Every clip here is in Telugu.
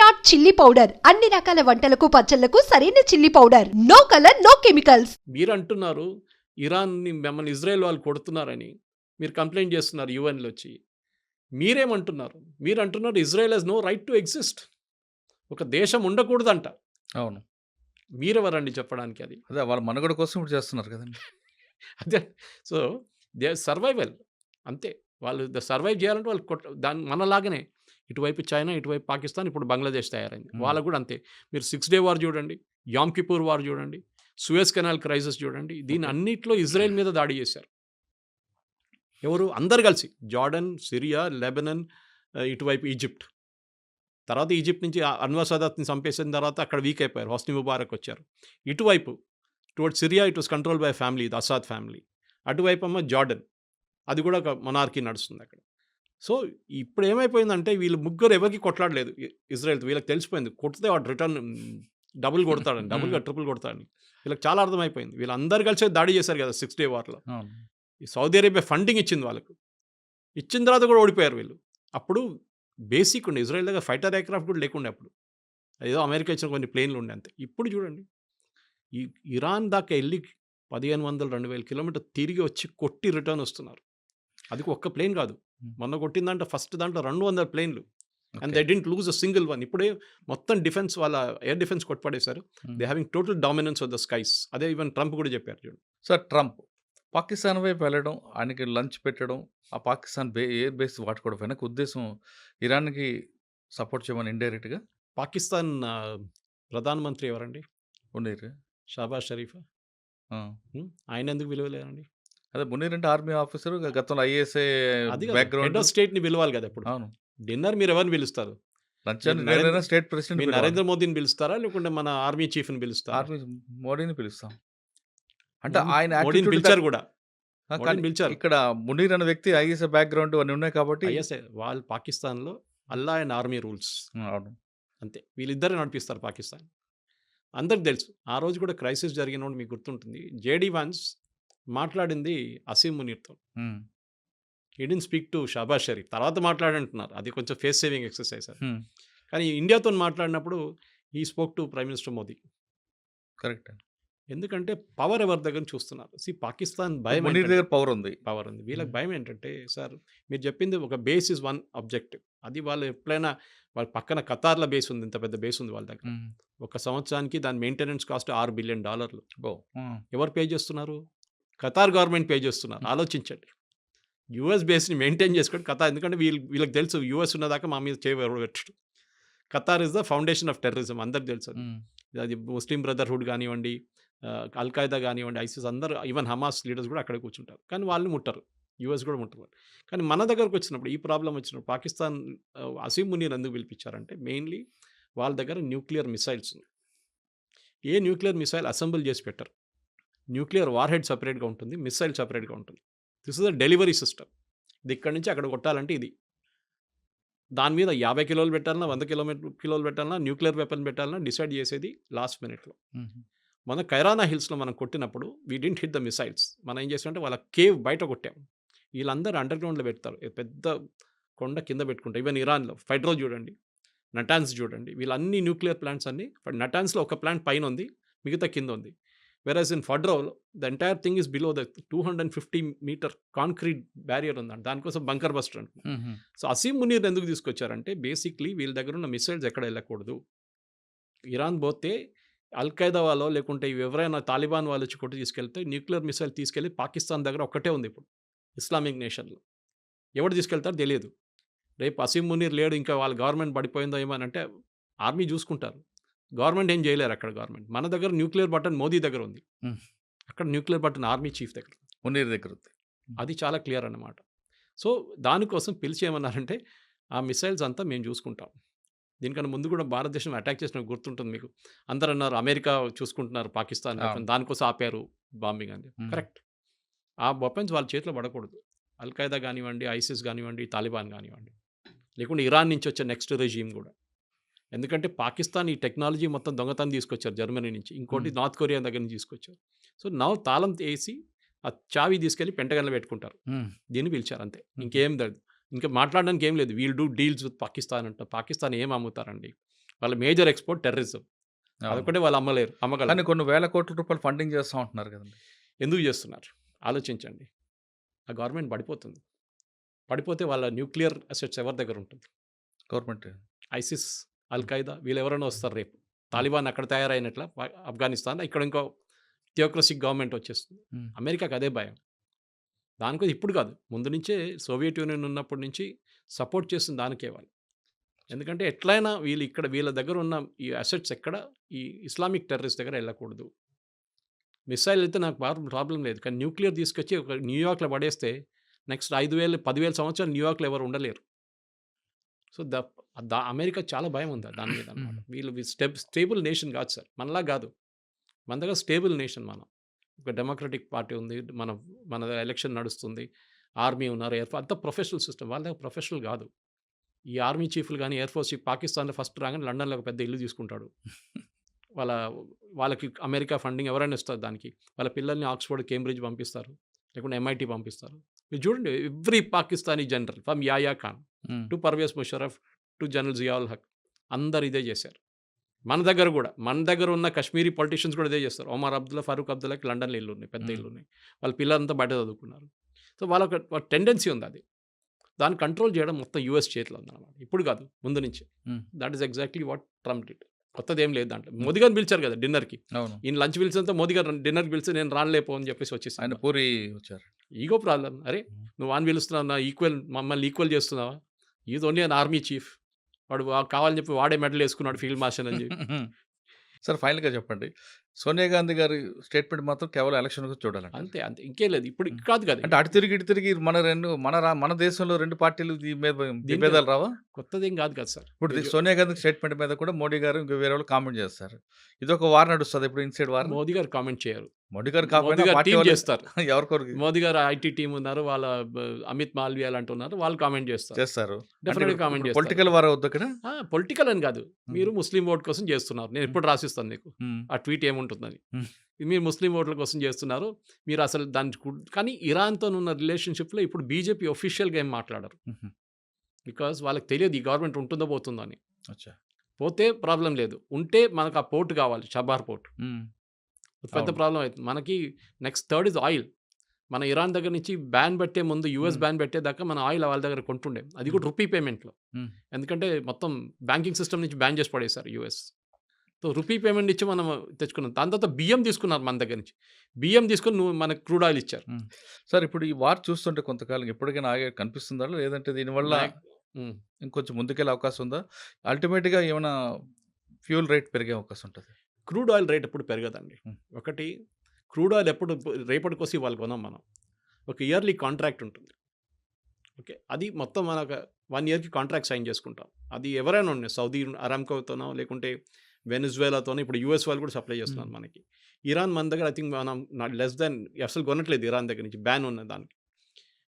Virat chilli powder. అన్ని రకాల వంటలకు పచ్చళ్ళకు సరైన chilli powder. No colour no chemicals. మీరు అంటున్నారు ఇరాన్ని మిమ్మల్ని ఇజ్రాయెల్ వాళ్ళు కొడుతున్నారని. మీరు కంప్లైంట్ చేస్తున్నారు యుఎన్లో వచ్చి. మీరేమంటున్నారు? మీరు అంటున్నారు Israel has no right to exist ఒక దేశం ఉండకూడదంట. అవును. మీరెవరండి చెప్పడానికి అది? అదే వాళ్ళ మనుగడ కోసం ఇప్పుడు చేస్తున్నారు కదండి. అదే సో దే సర్వైవల్. అంతే. వాళ్ళు సర్వైవ్ చేయాలంటే వాళ్ళు కొట్ట దాని మనలాగానే. ఇటువైపు చైనా ఇటువైపు పాకిస్తాన్ ఇప్పుడు బంగ్లాదేశ్ తయారైంది. వాళ్ళకు కూడా అంతే. మీరు సిక్స్ డే వార్ చూడండి యామ్ కిపూర్ వార్ చూడండి సుయస్ కెనాల్ క్రైసిస్ చూడండి దీని. అన్నిట్లో ఇజ్రాయెల్ మీద దాడి చేశారు. ఎవరు? అందరు కలిసి. జార్డన్ సిరియా లెబనన్ ఇటువైపు ఈజిప్ట్. తర్వాత ఈజిప్ట్ నుంచి అన్వర్ సదాత్ని చంపేసిన తర్వాత అక్కడ వీక్ అయిపోయారు. హోస్ని ముబారక్ వచ్చారు. ఇటువైపు toward Syria it was control by family the Assad family. అటువైపు అమ్మ జార్డన్. అది కూడా ఒక మొనార్కీ నడుస్తుంది అక్కడ. సో ఇప్పుడు ఏమైపోయిందంటే వీళ్ళు ముగ్గురు ఎవరికి కొట్లాడలేదు. ఇ- ఇజ్రాయెల్తో వీళ్ళకి తెలిసిపోయింది. కొడితే వాడు రిటర్న్ డబుల్ కొడతాడని డబుల్గా ట్రిపుల్ కొడతాడని. వీళ్ళకి చాలా అర్థమైపోయింది. వీళ్ళందరూ కలిసి దాడి చేశారు కదా సిక్స్ డే వార్లో. అవును. ఈ సౌదీ అరేబియా ఫండింగ్ ఇచ్చింది వాళ్ళకు. ఇచ్చిన తర్వాత కూడా ఓడిపోయారు వీళ్ళు. అప్పుడు బేసిక్ ఉండే ఇజ్రాయెల్ దగ్గర ఫైటర్ ఎయిర్క్రాఫ్ట్ కూడా లేకుండే అప్పుడు. ఏదో అమెరికా ఇచ్చిన కొన్ని ప్లేన్లు ఉండే అంతే. ఇప్పుడు చూడండి. ఈ ఇరాన్ దాకా వెళ్ళి పదిహేను వందల రెండు వేల కిలోమీటర్ తిరిగి వచ్చి కొట్టి రిటర్న్ వస్తున్నారు. అది ఒక్క ప్లేన్ కాదు. మొన్న కొట్టిందంటే ఫస్ట్ దాంట్లో రెండు వందల ప్లేన్లు. And. They didn't lose a single one. ఇప్పుడే మొత్తం డిఫెన్స్ వాళ్ళ air defence కొట్టుపడేశారు. They having total dominance of the skies. అదే ఈవెన్ ట్రంప్ కూడా చెప్పారు చూడండి సార్ ట్రంప్ పాకిస్తాన్ వైపు వెళ్ళడం ఆయనకి లంచ్ పెట్టడం ఆ పాకిస్తాన్ బే ఎయిర్ బేస్ వాడుకోవడం వెనక ఉద్దేశం ఇరాన్కి సపోర్ట్ చేయమని ఇండైరెక్ట్గా? పాకిస్తాన్ ప్రధానమంత్రి ఎవరండి? ఉండేరు షాబాజ్ షరీఫా? ఆయన ఎందుకు విలువలేరండి అదే మునీర్ అంటే ఆర్మీ ఆఫీసర్ గతంలో ఐఏఎస్ఏ అది హెడ్ బ్యాక్గ్రౌండ్ ఆఫ్ స్టేట్ని పిలవాలి కదా ఇప్పుడు. అవును. డిన్నర్ మీరు ఎవరిని పిలుస్తారు? స్టేట్ మీరు ప్రెసిడెంట్ నరేంద్ర మోదీని పిలుస్తారా? లేకుంటే మన ఆర్మీ చీఫ్ని పిలుస్తారా? ఆర్మీ మోడీని పిలుస్తాం. అంటే ఆయన మోడీని పిలిచారు కూడా. కానీ పిలిచారు. ఇక్కడ మునీర్ అనే వ్యక్తి ఐఏఎస్ బ్యాక్గ్రౌండ్ అన్ని ఉన్నాయి కాబట్టి ఐఎస్ఐ వాళ్ళు పాకిస్తాన్లో అల్లా అండ్ ఆర్మీ రూల్స్. అవును. అంతే. వీళ్ళిద్దరే నడిపిస్తారు పాకిస్తాన్. అందరికి తెలుసు. ఆ రోజు కూడా క్రైసిస్ జరిగినప్పుడు మీకు గుర్తుంటుంది. జేడీ వాన్స్ మాట్లాడింది Asim మునీర్తో. Didn't speak to Shahbaz Sharif. తర్వాత మాట్లాడంటున్నారు. అది కొంచెం ఫేస్ సేవింగ్ ఎక్సర్సైజ్ ఉమ్, కానీ ఇండియాతో మాట్లాడినప్పుడు he spoke to prime minister Modi correct ఎందుకంటే పవర్ ఎవరి దగ్గర చూస్తున్నారు? సి పాకిస్తాన్ భయం మునీర్ దగ్గర పవర్ ఉంది. పవర్ ఉంది. వీళ్ళకి. భయం ఏంటంటే సార్ మీరు చెప్పింది ఒక బేస్ ఇస్ వన్ ఆబ్జెక్టివ్. అది వాళ్ళు ఎప్పుడైనా వాళ్ళ పక్కన కతార్ల బేస్ ఉంది. ఇంత పెద్ద బేస్ ఉంది వాళ్ళ దగ్గర. ఒక సంవత్సరానికి దాని మెయింటెనెన్స్ కాస్ట్ ఆరు బిలియన్ డాలర్లు. ఎవరు పే చేస్తున్నారు? ఖతార్ గవర్నమెంట్ పే చేస్తున్నారు. ఆలోచించండి. యుఎస్ బేస్ని మెయింటైన్ చేసుకోండి. ఖతార్ ఎందుకంటే వీళ్ళు వీళ్ళకి తెలుసు యుఎస్ ఉన్నదాకా మా మీద చేయబెట్టడు Qatar is the foundation of terrorism. అందరికి తెలుసు అది. ముస్లిం బ్రదర్హుడ్ కానివ్వండి అల్ఖాయిదా కానివ్వండి ఐసిస్ అందరూ ఈవెన్ హమాస్ లీడర్స్ కూడా అక్కడే కూర్చుంటారు. కానీ వాళ్ళు ముట్టరు. యూఎస్ కూడా ముట్టరు. కానీ మన దగ్గరకు వచ్చినప్పుడు ఈ ప్రాబ్లం వచ్చినప్పుడు పాకిస్తాన్ అసీం మునీర్ ఎందుకు పిలిపించారంటే మెయిన్లీ వాళ్ళ దగ్గర న్యూక్లియర్ మిసైల్స్ ఉన్నాయి. ఏ న్యూక్లియర్ మిసైల్ అసెంబుల్ చేసి పెట్టరు? న్యూక్లియర్ వార్ హెడ్ సపరేట్గా ఉంటుంది మిసైల్ సపరేట్గా ఉంటుంది. This is the delivery system. ఇది ఇక్కడి నుంచి అక్కడ కొట్టాలంటే ఇది. దాని మీద యాభై కిలోలు పెట్టాలన్నా వంద కిలోమీటర్ కిలోలు పెట్టాలన్నా న్యూక్లియర్ వెపన్ పెట్టాలన్నా డిసైడ్ చేసేది లాస్ట్ మినిట్లో. మన కైరానా హిల్స్లో మనం కొట్టినప్పుడు we didn't hit the missiles మనం ఏం చేసామంటే వాళ్ళ కేవ్ బయట కొట్టాం. వీళ్ళందరూ అండర్ గ్రౌండ్లో పెడతారు పెద్ద కొండ కింద పెట్టుకుంటారు ఈవెన్ ఇరాన్లో ఫైడ్రో చూడండి నటాన్స్ చూడండి వీళ్ళన్ని న్యూక్లియర్ ప్లాంట్స్ అన్ని నటాన్స్లో ఒక ప్లాంట్ పైన ఉంది మిగతా కింద ఉంది. వెరాజ్ in ఫడ్రో the entire thing is below the two hundred and fifty metre concrete barrier ఉందండి. దానికోసం బంకర్ బస్టర్ అంటున్నాం um, um, so Asim Munir ఎందుకు తీసుకొచ్చారంటే బేసిక్లీ వీళ్ళ దగ్గర ఉన్న మిసైల్స్ ఎక్కడ వెళ్ళకూడదు. ఇరాన్ పోతే అల్ఖైదా వాళ్ళు లేకుంటే ఎవరైనా తాలిబాన్ వాళ్ళు వచ్చి కొట్టి తీసుకెళ్తే న్యూక్లియర్ మిసైల్ తీసుకెళ్ళి పాకిస్తాన్ దగ్గర ఒక్కటే ఉంది ఇప్పుడు ఇస్లామిక్ నేషన్లో ఎవరు తీసుకెళ్తారో తెలియదు. రేపు అసీం మునీర్ లేడు ఇంకా వాళ్ళ గవర్నమెంట్ పడిపోయిందో ఏమో అని అంటే ఆర్మీ చూసుకుంటారు. గవర్నమెంట్ ఏం చేయలేరు అక్కడ గవర్నమెంట్. మన దగ్గర న్యూక్లియర్ బటన్ మోదీ దగ్గర ఉంది. అక్కడ న్యూక్లియర్ బటన్ ఆర్మీ చీఫ్ దగ్గర మునీర్ దగ్గర ఉంది. అది చాలా క్లియర్ అన్నమాట. సో దానికోసం పిలిచి ఏమన్నారంటే ఆ మిసైల్స్ అంతా మేము చూసుకుంటాం. దీనికన్నా ముందు కూడా భారతదేశం అటాక్ చేసిన గుర్తుంటుంది మీకు. అందరు అన్నారు అమెరికా చూసుకుంటున్నారు పాకిస్తాన్. దానికోసం ఆపారు బాంబింగ్ అని. కరెక్ట్. ఆ వెపన్స్ వాళ్ళ చేతిలో పడకూడదు. అల్ఖైదా కానివ్వండి ఐసిస్ కానివ్వండి తాలిబాన్ కానివ్వండి. లేకుంటే ఇరాన్ నుంచి వచ్చే నెక్స్ట్ రెజీమ్ కూడా. ఎందుకంటే పాకిస్తాన్ ఈ టెక్నాలజీ మొత్తం దొంగతనం తీసుకొచ్చారు జర్మనీ నుంచి. ఇంకోటి. నార్త్ కొరియా దగ్గర నుంచి తీసుకొచ్చారు. సో నవ్వు తాళం వేసి ఆ చావి తీసుకెళ్ళి పెంటగన్లో పెట్టుకుంటారు. దీన్ని పిలిచారు అంతే. ఇంకేం లేదు ఇంకా మాట్లాడడానికి ఏం లేదు. We'll do deals with Pakistan అంట. పాకిస్తాన్ ఏం అమ్ముతారండి? వాళ్ళ మేజర్ ఎక్స్పోర్ట్ టెర్రరిజం. అదొకటే వాళ్ళు అమ్మలేరు కానీ అమ్మగలరు కొన్ని వేల కోట్ల రూపాయలు ఫండింగ్ చేస్తా ఉంటున్నారు కదండి. ఎందుకు చేస్తున్నారు? ఆలోచించండి. ఆ గవర్నమెంట్ పడిపోతుంది. పడిపోతే వాళ్ళ న్యూక్లియర్ అసెట్స్ ఎవరి దగ్గర ఉంటుంది? గవర్నమెంట్. ఐసిస్ ఖైదా వీళ్ళు ఎవరైనా వస్తారు రేపు. తాలిబాన్ అక్కడ తయారైనట్ల ఆఫ్ఘనిస్తాన్ ఇక్కడ ఇంకో థియోక్రసిక్ గవర్నమెంట్ వచ్చేస్తుంది. అమెరికాకి అదే భయం. దానికి ఇప్పుడు కాదు. ముందు నుంచే సోవియట్ యూనియన్ ఉన్నప్పటి నుంచి సపోర్ట్ చేస్తుంది దానికే వాళ్ళు. ఎందుకంటే ఎట్లయినా వీళ్ళు ఇక్కడ వీళ్ళ దగ్గర ఉన్న ఈ అసెట్స్ ఎక్కడ? ఈ ఇస్లామిక్ టెర్రరిస్ట్ దగ్గర వెళ్ళకూడదు. మిసైల్ అయితే నాకు ప్రాబ్లం లేదు. కానీ న్యూక్లియర్ తీసుకొచ్చి ఒక న్యూయార్క్లో పడేస్తే నెక్స్ట్ ఐదు వేలు పదివేల సంవత్సరాలు న్యూయార్క్లో ఎవరు ఉండలేరు. సో ద దా అమెరికా చాలా భయం ఉంది దాని మీద అన్నమాట. వీళ్ళు స్టెబ్ స్టేబుల్ నేషన్ కాదు సార్. మనలా కాదు. మన దగ్గర స్టేబుల్ నేషన్ మనం. ఒక డెమోక్రటిక్ పార్టీ ఉంది మన మన ఎలక్షన్ నడుస్తుంది ఆర్మీ ఉన్నారు ఎయిర్ అంతా ప్రొఫెషనల్ సిస్టమ్. వాళ్ళ దగ్గర ప్రొఫెషనల్ కాదు. ఈ ఆర్మీ చీఫ్లు కానీ ఎయిర్ ఫోర్స్ చీఫ్ పాకిస్తాన్లో ఫస్ట్ రాగానే లండన్లో ఒక పెద్ద ఇల్లు తీసుకుంటాడు. వాళ్ళ వాళ్ళకి అమెరికా ఫండింగ్ ఎవరైనా ఇస్తారు దానికి. వాళ్ళ పిల్లల్ని ఆక్స్ఫర్డ్ కేంబ్రిడ్జ్ పంపిస్తారు. లేకుంటే ఎంఐటి పంపిస్తారు. మీరు చూడండి every Pakistani general from Yahya Khan. To Pervez Musharraf to general Zia ul Haq. అందరు ఇదే చేశారు. మన దగ్గర కూడా మన దగ్గర ఉన్న కశ్మీరీ పొలిటీషియన్స్ కూడా ఇదే చేస్తారు. ఒమర్ అబ్దుల్లా ఫరూక్ అబ్దుల్లాకి లండన్లో ఇల్లు ఉన్నాయి పెద్ద. ఇల్లు ఉన్నాయి. వాళ్ళ పిల్లలంతా బయట చదువుకున్నారు. సో వాళ్ళకి టెండెన్సీ ఉంది అది. దాన్ని కంట్రోల్ చేయడం మొత్తం యూఎస్ చేతిలో ఉందన్నమాట. ఇప్పుడు కాదు ముందు నుంచి. That is exactly what Trump did. కొత్తది ఏం లేదు దాంట్లో. మోదీ గారిని పిలిచారు కదా డిన్నర్కి. ఈయన లంచ్ పిలిచినంత మోదీ గారు డిన్నర్కి పిలిచి నేను రానులేపో అని చెప్పేసి వచ్చేసి ఆయన పూరి వచ్చారు. ఈగో ప్రాబ్లం అరే. నువ్వు వాని పిలుస్తున్నావు ఈక్వల్ మమ్మల్ని ఈక్వల్ చేస్తున్నావా? Is only an army chief వాడు కావాలని చెప్పి వాడే మెడల్ వేసుకున్నాడు ఫీల్డ్ మార్షల్ అని చెప్పి. సార్ ఫైనల్గా చెప్పండి. సోనియా గాంధీ గారి స్టేట్మెంట్ మాత్రం కేవలం ఎలక్షన్ చూడాలండి అంతే అంతే. ఇంకేం లేదు. ఇప్పుడు కాదు కదా. అంటే అటు తిరిగి ఇటు తిరిగి మన రెండు మన రా- మన దేశంలో రెండు పార్టీలు విభేదాలు రావా? కొత్తది ఏం కాదు కదా సార్. ఇప్పుడు సోనియా గాంధీ స్టేట్మెంట్ మీద కూడా మోడీ గారు ఇంకా వేరే వాళ్ళు కామెంట్ చేస్తారు. ఇది ఒక వార్ నడుస్తుంది ఇప్పుడు ఇన్సైడ్ వార్. మోదీ గారు కామెంట్ చేయరు. మోడీ గారు వాళ్ళు చేస్తారు. ఎవరికొరికి మోదీ గారు ఐటీ టీం ఉన్నారు వాళ్ళ అమిత్ మాల్వియా లాంటి ఉన్నారు వాళ్ళు కామెంట్ చేస్తారు. చేస్తారు. Comment చేస్తారు. పొలిటికల్ వార్ పొలిటికల్ అని కాదు. మీరు ముస్లిం ఓట్ కోసం చేస్తున్నారు. నేను ఎప్పుడు రాసిస్తాను మీకు. ఆ ట్వీట్ ఏముంటుందని. మీరు ముస్లిం ఓట్ల కోసం చేస్తున్నారు. మీరు అసలు దాని కానీ ఇరాన్తో ఉన్న రిలేషన్షిప్లో ఇప్పుడు బీజేపీ ఒఫీషియల్గా ఏం మాట్లాడరు. బికాజ్ వాళ్ళకి తెలియదు ఈ గవర్నమెంట్ ఉంటుందో పోతుందో అని. పోతే ప్రాబ్లం లేదు. ఉంటే మనకు ఆ పోర్ట్ కావాలి షబార్ పోర్ట్. పెద్ద. ప్రాబ్లం అవుతుంది మనకి నెక్స్ట్ థర్డ్ ఇస్ ఆయిల్. మన ఇరాన్ దగ్గర నుంచి బ్యాన్ పెట్టే ముందు యూఎస్. బ్యాన్ పెట్టేదాకా మన ఆయిల్ వాళ్ళ దగ్గర కొంటుండే. అది కూడా రూపీ పేమెంట్లో. ఎందుకంటే మొత్తం బ్యాంకింగ్ సిస్టమ్ నుంచి బ్యాన్ చేసి పడేశారు యూఎస్. సో రూపీ పేమెంట్ ఇచ్చి మనం తెచ్చుకున్నాం. దాని తర్వాత బియ్యం తీసుకున్నారు మన దగ్గర నుంచి. బియ్యం తీసుకుని నువ్వు మనకు క్రూడ్ ఆయిల్ ఇచ్చారు. సార్ ఇప్పుడు ఈ వార్ చూస్తుంటే కొంతకాలం ఎప్పటికైనా ఆగే కనిపిస్తుందా? లేదంటే దీనివల్ల. ఇంకొంచెం ముందుకెళ్ళే అవకాశం ఉందా? అల్టిమేట్గా ఏమైనా ఫ్యూల్ రేట్ పెరిగే అవకాశం ఉంటుంది. క్రూడ్ ఆయిల్ రేట్ ఎప్పుడు పెరగదండి. ఒకటి క్రూడ్ ఆయిల్ ఎప్పుడు రేపటి కోసం ఇవాళ కొనాం మనం. ఒక ఇయర్లీ కాంట్రాక్ట్ ఉంటుంది. ఓకే? అది మొత్తం మన ఒక వన్ ఇయర్కి కాంట్రాక్ట్ సైన్ చేసుకుంటాం. అది ఎవరైనా ఉండే సౌదీ అరామ్కోతోనో లేకుంటే వెనిజువేలాతోనో ఇప్పుడు యూఎస్ వాళ్ళు కూడా సప్లై చేస్తున్నారు. మనకి. ఇరాన్ మన దగ్గర ఐ థింక్ మనం లెస్ దాన్ అసలు కొనట్లేదు ఇరాన్ దగ్గర నుంచి బ్యాన్ ఉన్న దానికి.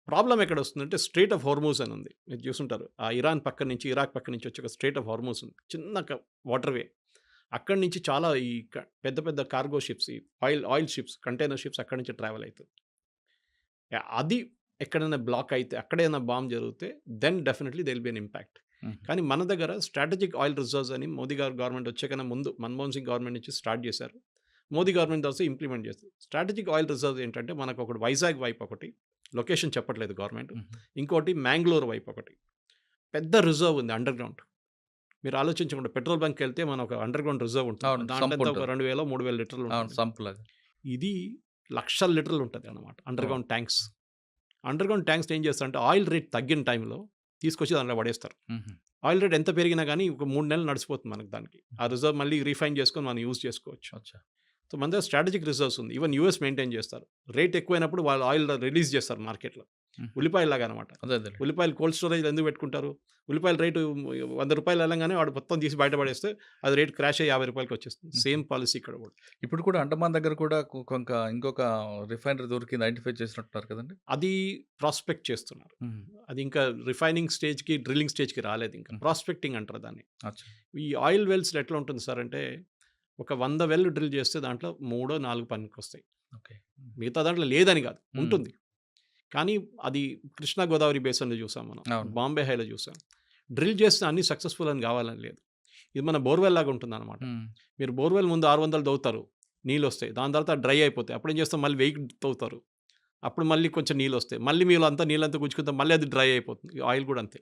ప్రాబ్లం ఎక్కడ వస్తుందంటే స్ట్రేట్ ఆఫ్ హార్మోస్ అని ఉంది. మీరు చూసుంటారు. ఆ ఇరాన్ పక్క నుంచి ఇరాక్ పక్క నుంచి వచ్చి ఒక స్ట్రేట్ ఆఫ్ హార్మోస్ ఉంది. చిన్న వాటర్ వే అక్కడి నుంచి చాలా ఈ పెద్ద పెద్ద కార్గో షిప్స్ ఈ oil oil ships container ships అక్కడి నుంచి ట్రావెల్ అవుతుంది అది ఎక్కడైనా బ్లాక్ అయితే అక్కడైనా బాంబ్ జరిగితే then definitely they'll be an impact. కానీ మన దగ్గర స్ట్రాటజిక్ ఆయిల్ రిజర్వ్స్ అని మోదీ గారు గవర్నమెంట్ వచ్చేకన్నా ముందు మన్మోహన్ సింగ్ గవర్నమెంట్ నుంచి స్టార్ట్ చేశారు. మోదీ గవర్నమెంట్ ఆల్సో ఇంప్లిమెంట్ చేస్తారు. స్ట్రాటజిక్ ఆయిల్ రిజర్వ్స్ ఏంటంటే మనకు ఒకటి వైజాగ్ వైపు ఒకటి లొకేషన్ చెప్పట్లేదు గవర్నమెంట్. ఇంకోటి మ్యాంగ్లూర్ వైపు ఒకటి. పెద్ద రిజర్వ్ ఉంది అండర్ గ్రౌండ్ మీరు ఆలోచించకుండా పెట్రోల్ బంక్ వెళ్తే మన ఒక అండర్ గ్రౌండ్ రిజర్వ్ ఉంటుంది. దాంట్లో ఒక. రెండు వేల మూడు వేల లీటర్లు ఉంటుంది. ఇది లక్షల లీటర్లు ఉంటుంది అనమాట underground tanks. Underground tanks ఏం చేస్తారంటే ఆయిల్ రేట్ తగ్గిన టైంలో తీసుకొచ్చి దాంట్లో పడేస్తారు. ఆయిల్ రేట్ ఎంత పెరిగినా కానీ ఒక మూడు నెలలు నడిచిపోతుంది మనకి దానికి. ఆ రిజర్వ్ మళ్ళీ రీఫైన్ చేసుకొని మనం యూజ్ చేసుకోవచ్చు. అచ్చా. సో మన దగ్గర స్ట్రాటజిక్ రిజర్వ్స్ ఉంది. ఈవెన్ యూఎస్ మెయింటైన్ చేస్తారు. రేట్ ఎక్కువైనప్పుడు వాళ్ళు ఆయిల్ రిలీజ్ చేస్తారు మార్కెట్లో. Mhm. ఉల్లిపాయలు లాగా అనమాట ఉల్లిపాయలు కోల్డ్ స్టోరేజ్ ఎందుకు పెట్టుకుంటారు? ఉల్లిపాయల రేటు వంద రూపాయలు వెళ్ళంగానే వాడు మొత్తం తీసి బయటపడేస్తే అది రేట్ క్రాష్ అయ్యి యాభై రూపాయలకి వచ్చేస్తుంది. సేమ్ పాలసీ ఇక్కడ కూడా. ఇప్పుడు కూడా అండమాన్ దగ్గర కూడా కొంత ఇంకొక రిఫైనరీ దొరికింది ఐడెంటిఫై చేసినట్టున్నారు కదండి? అది ప్రాస్పెక్ట్ చేస్తున్నారు. అది ఇంకా రిఫైనింగ్ స్టేజ్కి డ్రిల్లింగ్ స్టేజ్కి రాలేదు ఇంకా. ప్రాస్పెక్టింగ్ అంటారు దాన్ని. ఈ ఆయిల్ వెల్స్ ఎట్లా ఉంటుంది సార్ అంటే ఒక వంద వెల్ డ్రిల్ చేస్తే దాంట్లో మూడో నాలుగు పనికి వస్తాయి. ఓకే. మిగతా దాంట్లో లేదని కాదు. ఉంటుంది. కానీ అది కృష్ణా గోదావరి బేసన్లో చూసాం మనం. బాంబే హైలో చూసాం డ్రిల్ చేస్తే అన్ని సక్సెస్ఫుల్ అని కావాలని లేదు ఇది మన బోర్వెల్ లాగా ఉంటుందన్నమాట. హ్మ్. మీరు బోర్వెల్ ముందు 600 తవ్వుతారు. నీళ్ళొస్తాయి. దాని తర్వాత డ్రై అయిపోతాయి. అప్పుడేం చేస్తాం మళ్ళీ 1000 తవ్వుతారు. అప్పుడు మళ్ళీ కొంచెం నీళ్ళొస్తాయి. మళ్ళీ మీరు అంతా నీళ్ళంతా గుంజుకుంటే మళ్ళీ అది డ్రై అయిపోతుంది. ఆయిల్ కూడా అంతే.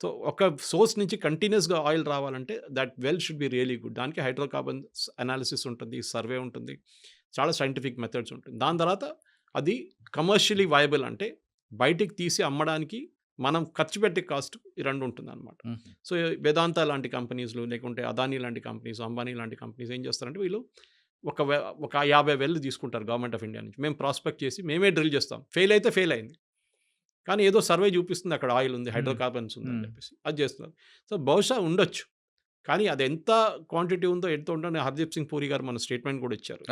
సో, ఒక సోర్స్ నుంచి కంటిన్యూయస్‌గా ఆయిల్ రావాలంటే that well should be really good. దానికి హైడ్రోకార్బన్స్ అనాలిసిస్ ఉంటుంది. సర్వే ఉంటుంది. చాలా సైంటిఫిక్ మెథడ్స్ ఉంటుంది. దాని తర్వాత అది కమర్షియల్లీ వయబుల్ అంటే బయటికి తీసి అమ్మడానికి మనం ఖర్చు పెట్టే కాస్ట్ ఈ 2 ఉంటుందన్నమాట. హ్మ్. సో, వేదాంత లాంటి కంపెనీస్‌లు లేకుంటే అదానీ లాంటి కంపెనీస్, అంబానీ లాంటి కంపెనీస్ ఏం చేస్తారంటే వీళ్ళు ఒక ఒక 50 వెల్లు తీసుకుంటారు గవర్నమెంట్ ఆఫ్ ఇండియా నుంచి. మేము ప్రాస్పెక్ట్ చేసి మేమే డ్రిల్ చేస్తాం. ఫెయిల్ అయితే ఫెయిల్ అయింది. కానీ ఏదో సర్వే చూపిస్తుంది అక్కడ ఆయిల్ ఉంది. హైడ్రోకార్బన్స్ ఉందని హ్మ్. చెప్పేసి. అది చేస్తున్నారు. సో, బహుశా ఉండొచ్చు. కానీ అది ఎంత క్వాంటిటీ ఉందో ఎంత ఉందో హర్దీప్ సింగ్ పూరి గారు మన స్టేట్మెంట్ కూడా ఇచ్చారు.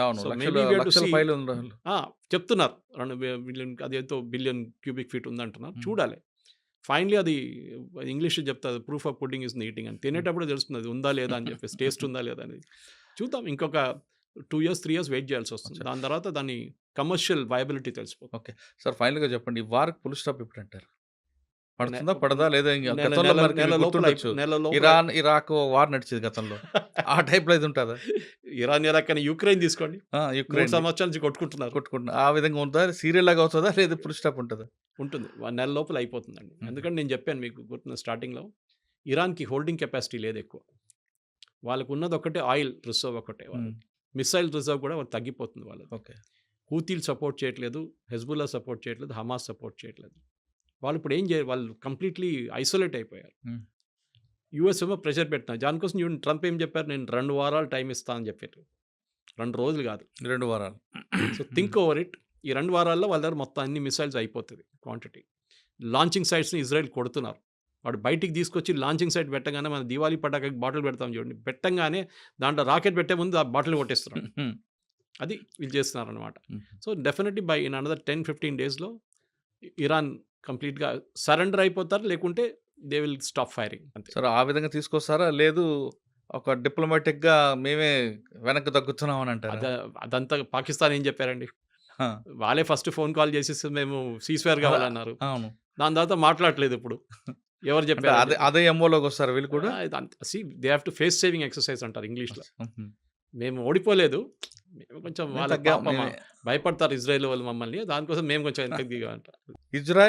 టు! చెప్తున్నారు. 2 బి బిలియన్ అదేదో బిలియన్ క్యూబిక్ ఫీట్ ఉందంటున్నారు. చూడాలి. ఫైనల్లీ అది ఇంగ్లీష్‌లో చెప్తారు proof of pudding the eating అని. తినేటప్పుడే తెలుస్తుంది అది ఉందా లేదా అని చెప్పేసి. టేస్ట్ ఉందా లేదా అనేది. చూద్దాం ఇంకొక 2 ఇయర్స్, 3 ఇయర్స్ వెయిట్ చేయాల్సొస్తుంది. అచ్చా! దాని తర్వాత దాని కమర్షియల్ వయబిలిటీ తెలిసిపోతుంది. ఓకే. సార్ ఫైనల్‌గా చెప్పండి. వార్‌కి ఫుల్ స్టాప్ ఎప్పుడంటారు? నె పడుతుందా? పడదా? లేదా గతంలో ఇరాన్, ఇరాక్ వార్ నడిచేది గతంలో. ఆ టైప్‌లో ఇది ఉంటదా? ఇరాన్, ఇరాక్ అని యుక్రెయిన్ తీసుకోండి. ఆ! 3 యుక్రెయిన్. సంవత్సరాల నుంచి కొట్టుకుంటున్నారు. కొట్టుకుంటున్నా. ఆ విధంగా ఉంటదా? సీరియల్ లాగా అవుతదా? లేదా ఫుల్ స్టాప్ ఉంటదా? ఉంటుంది. వ నెల లోపల అయిపోతుందండి. ఎందుకంటే నేను చెప్పాను మీకు గుర్తుందా స్టార్టింగ్‌లో ఇరాన్‌కి హోల్డింగ్ కెపాసిటీ లేదు ఎక్కువ. వాళ్ళకున్నది ఒకటే ఆయిల్ రిజర్వ్ ఒకటే. మిస్సైల్ రిజర్వ్ కూడా వాళ్ళకి తగ్గిపోతుంది వాళ్ళది. ఓకే. హూతీలు సపోర్ట్ చేయట్లేదు. హెజ్బుల్లా సపోర్ట్ చేయట్లేదు. హమాస్ సపోర్ట్ చేయట్లేదు. వాళ్ళు ఇప్పుడు ఏం చేయాలి? వాళ్ళు కంప్లీట్‌లీ ఐసోలేట్ అయిపోయారు. యూఎస్ ఏమో ప్రెషర్ పెడుతున్నారు. దానికోసం చూడండి ట్రంప్ ఏం చెప్పారు? నేను 2 వారాలు టైమ్ ఇస్తా అని చెప్పారు. 2 రోజులు కాదు. 2 వారాలు. So, think over it. ఈ 2 వారాల్లో వాళ్ళ దగ్గర మొత్తం అన్ని మిసైల్స్ అయిపోతది క్వాంటిటీ. లాంచింగ్ సైట్స్‌ని ఇజ్రాయెల్ కొడుతున్నారు. వాడు బయటికి తీసుకొచ్చి లాంచింగ్ సైట్ పెట్టగానే మన దివాళీ పటాకాకి బాటిల్ పెడతాం చూడండి. పెట్టంగానే దాంట్లో రాకెట్ పెట్టే ముందు ఆ బాటిల్ కొట్టేస్తున్నాడు. హ్మ్. అది వీళ్ళు చేస్తున్నారనమాట. హుహు. So, definitely by in another 10, 15 డేస్‌లో ఇరాన్ కంప్లీట్‌గా సరెండర్ అయిపోతారు. లేకుంటే దే విల్ స్టాప్ ఫైరింగ్ అంతే. సరే ఆ విధంగా తీసుకొస్తారా? లేదు ఒక డిప్లొమాటిక్‌గా మేమే వెనక్కి తగ్గుతున్నాం అని అంటారా? అద అదంతా పాకిస్తాన్ ఏం చెప్పారండి? ఆ! వాళ్ళే ఫస్ట్ ఫోన్ కాల్ చేసేసి మేము అలా కావాలన్నారు. అవును. దాని తర్వాత మాట్లాడట్లేదు ఇప్పుడు. ఎవరు అంటే చెప్పారు అదే అది? అదే ఎంఓలోకి వస్తారా వీళ్ళు కూడా? See they have to face saving exercise అంటారు ఇంగ్లీష్‌లో. మేము ఓడిపోలేదు. మేము కొంచెం వాళ్ళ తగ్గాం. పాపం మేమే భయపడతారు ఇజ్రాయెల్ వాళ్ళు మమ్మల్ని. దానికోసం మేము కొంచెం వెనక్కి దిగామంట. ఇజ్రాయెల్